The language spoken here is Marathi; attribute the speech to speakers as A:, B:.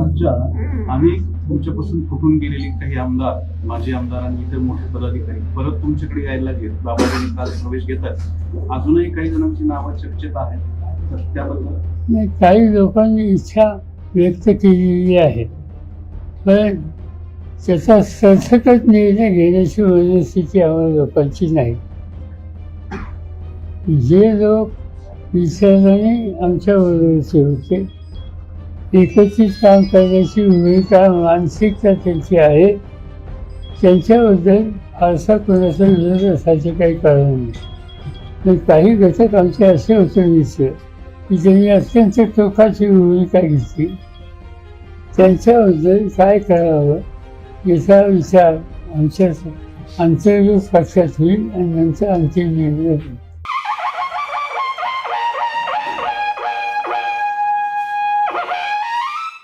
A: राज्यात अनेक तुमच्यापासून फुटून गेलेले काही आमदार माजी आमदार आणि इतर मोठे पदाधिकारी परत तुमच्याकडे यायला लागेल बाबांनी काल प्रवेश घेतात अजूनही काही जणांची नावं चर्चेत आहेत तर त्याबद्दल?
B: नाही काही लोकांनी इच्छा व्यक्त केलेली आहे. पण त्याचा सरसकट निर्णय घेण्याची मनस्थिती आम्हाला लोकांची नाही. जे लोक विचाराने आमच्या होते एकत्रित काम करण्याची भूमिका मानसिकता त्यांची आहे. त्यांच्याबद्दल फारसा कोणाचा विरोध असायचे काही कारण नाही. पण काही घटक आमचे असे होते मित्र की त्यांनी अत्यंत टोकाची भूमिका घेतली. त्यांच्याबद्दल काय करावं याचा विचार आमच्या अंतर्गत पक्षात होईल आणि नंतर अंतिम निर्णय होईल.